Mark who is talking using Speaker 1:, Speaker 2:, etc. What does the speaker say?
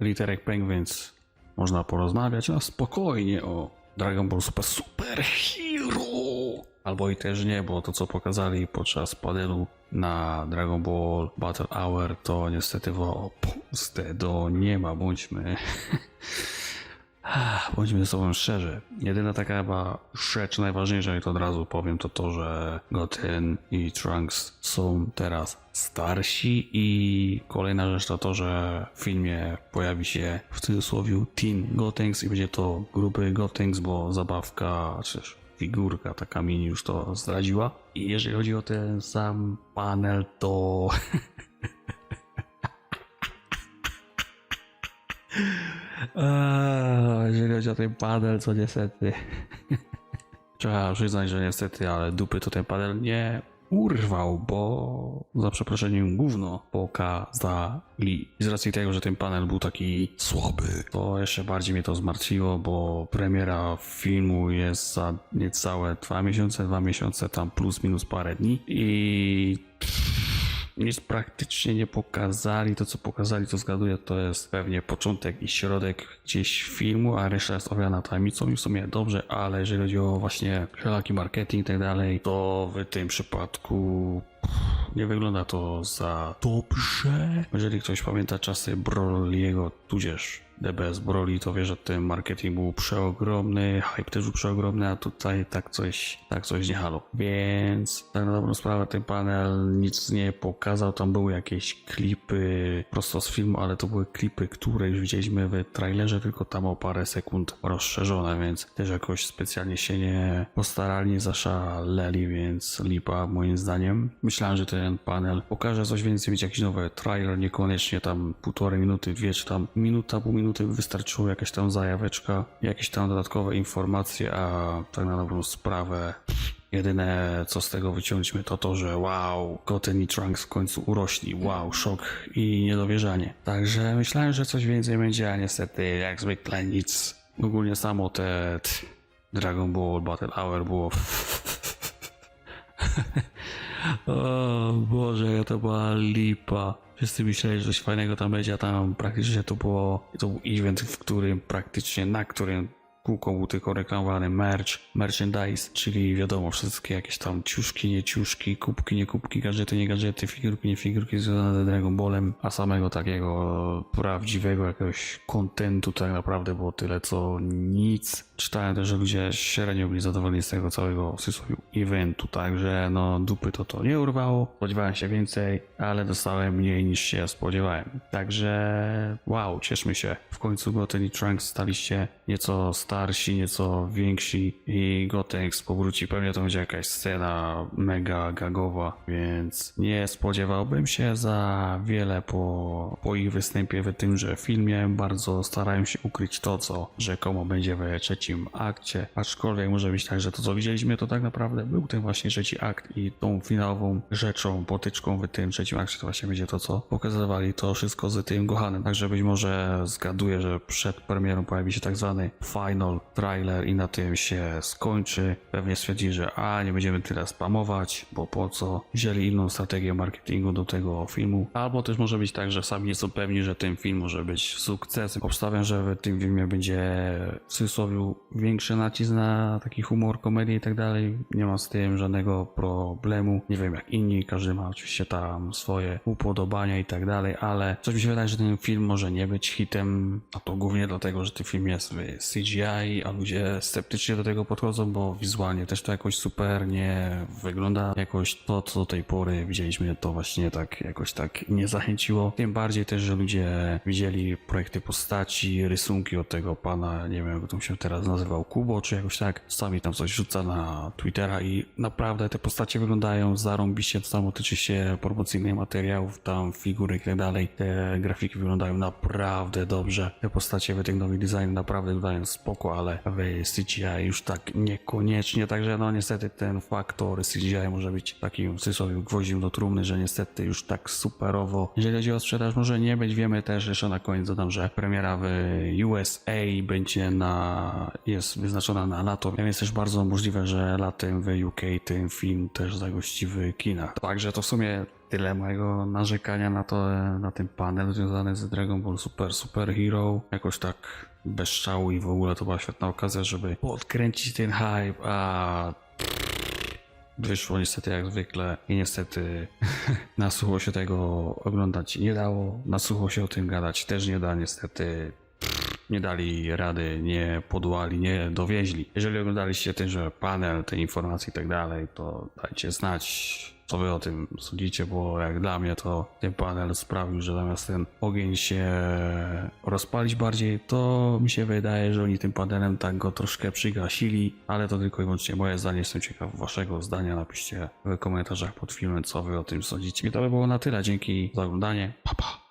Speaker 1: literek pęk, więc można porozmawiać na spokojnie o Dragon Ball Super Super Hero. Albo i też nie, bo to co pokazali podczas panelu na Dragon Ball Battle Hour to niestety było puste do nieba, bądźmy Bądźmy ze sobą szczerzy. Jedyna taka chyba rzecz najważniejsza, i to od razu powiem, to to, że Goten i Trunks są teraz starsi i kolejna rzecz to to, że w filmie pojawi się w cudzysłowie Teen Gotenks i będzie to gruby Gotenks, bo zabawka, czy też figurka taka mini już to zdradziła. I jeżeli chodzi o ten sam panel, to Eee, jeżeli chodzi o ten panel, co niestety. Trzeba przyznać, że niestety, ale dupy to ten panel nie urwał, bo za przeproszeniem gówno pokazali. Z racji tego, że ten panel był taki słaby, to jeszcze bardziej mnie to zmartwiło, bo premiera filmu jest za niecałe dwa miesiące, dwa miesiące tam plus minus parę dni i nic praktycznie nie pokazali. To, co pokazali, to zgaduję, to jest pewnie początek i środek gdzieś filmu, a reszta jest owiana tajemnicą i w sumie dobrze, ale jeżeli chodzi o właśnie wszelaki marketing i tak dalej, to w tym przypadku nie wygląda to za dobrze. Jeżeli ktoś pamięta czasy Broliego, tudzież DBS Broly, to wie, że ten marketing był przeogromny, hype też był przeogromny, a tutaj tak coś, tak coś nie halo. Więc tak na dobrą sprawę ten panel nic nie pokazał, tam były jakieś klipy prosto z filmu, ale to były klipy, które już widzieliśmy w trailerze, tylko tam o parę sekund rozszerzone, więc też jakoś specjalnie się nie postarali, nie zaszaleli, więc lipa moim zdaniem. Myślałem, że ten panel pokaże coś więcej, mieć jakiś nowy trailer, niekoniecznie tam półtorej minuty, dwie, czy tam minuta, pół minuty wystarczyło jakaś tam zajaweczka, jakieś tam dodatkowe informacje, a tak na dobrą sprawę Jedyne co z tego wyciągnąć to to, że wow, Goten i Trunks w końcu urośli, wow, szok i niedowierzanie. Także myślałem, że coś więcej będzie, a niestety jak zwykle nic. Ogólnie samo te Dragon Ball Battle Hour było o Boże, to była lipa. Wszyscy myśleli, że coś fajnego tam będzie, a tam praktycznie to było, to był event, w którym praktycznie, na którym kółko był tylko reklamowany merch, merchandise, czyli wiadomo, wszystkie jakieś tam ciuszki, nie ciuszki, kubki, nie kubki, gadżety, nie gadżety, figurki, nie figurki związane z Dragon Ballem, a samego takiego prawdziwego jakiegoś kontentu tak naprawdę było tyle co nic. Czytałem też, że ludzie średnio byli zadowoleni z tego całego cudzysłowie eventu, także no dupy to to nie urwało, spodziewałem się więcej, ale dostałem mniej niż się spodziewałem. Także wow, cieszmy się. W końcu Goten i Trunks staliście nieco starsi, nieco więksi i Gotenks powróci. Pewnie to będzie jakaś scena mega gagowa, więc nie spodziewałbym się za wiele po, po ich występie w tymże filmie. Bardzo starają się ukryć to, co rzekomo będzie we trzecim akcie. Aczkolwiek może być tak, że to, co widzieliśmy, to tak naprawdę był ten właśnie trzeci akt i tą finałową rzeczą, potyczką w tym trzecim akcie to właśnie będzie to, co pokazywali to wszystko z tym Gohanem. Także być może zgaduję, że przed premierą pojawi się tak zwany final trailer i na tym się skończy. Pewnie stwierdzi, że a nie będziemy tyle spamować, bo po co? Wzięli inną strategię marketingu do tego filmu. Albo też może być tak, że sami nie są pewni, że ten film może być sukcesem. Obstawiam, że w tym filmie będzie w cudzysłowie większy nacisk na taki humor, komedię i tak dalej. Nie ma z tym żadnego problemu. Nie wiem jak inni, każdy ma oczywiście tam swoje upodobania i tak dalej, ale coś mi się wydaje, że ten film może nie być hitem, a to głównie dlatego, że ten film jest CGI, a ludzie sceptycznie do tego podchodzą, bo wizualnie też to jakoś super nie wygląda. Jakoś to, co do tej pory widzieliśmy, to właśnie tak jakoś tak nie zachęciło. Tym bardziej też, że ludzie widzieli projekty postaci, rysunki od tego pana, nie wiem jak to się teraz nazywał, Kubo, czy jakoś tak. Sami tam coś rzuca na Twittera i naprawdę te postacie wyglądają zarąbiście, to samo tyczy się promocyjnych materiałów, tam figury i tak dalej. Te grafiki wyglądają naprawdę dobrze. Te postacie w tych nowych designach naprawdę wyglądają spoko, ale w CGI już tak niekoniecznie, także no niestety ten faktor CGI może być takim w cudzysłowie gwoździem do trumny, że niestety już tak superowo. Jeżeli chodzi o sprzedaż, może nie być, wiemy też, jeszcze na koniec dodam, że premiera w USA będzie na, jest wyznaczona na lato, więc też bardzo możliwe, że latem w UK ten film też zagości w kinach. Także to w sumie tyle mojego narzekania na to, na ten panel związany z Dragon Ball Super Super Hero. Jakoś tak bez szału i w ogóle to była świetna okazja, żeby podkręcić ten hype, a wyszło niestety jak zwykle i niestety na sucho się tego oglądać nie dało, na sucho się o tym gadać też nie da, niestety nie dali rady, nie podłali, nie dowieźli. Jeżeli oglądaliście tenże panel, te informacje i tak dalej, to dajcie znać, co wy o tym sądzicie, bo jak dla mnie to ten panel sprawił, że zamiast ten ogień się rozpalić bardziej, to mi się wydaje, że oni tym panelem tak go troszkę przygasili, ale to tylko i wyłącznie moje zdanie. Jestem ciekaw waszego zdania. Napiszcie w komentarzach pod filmem, co wy o tym sądzicie. I to by było na tyle. Dzięki za oglądanie. Pa, pa.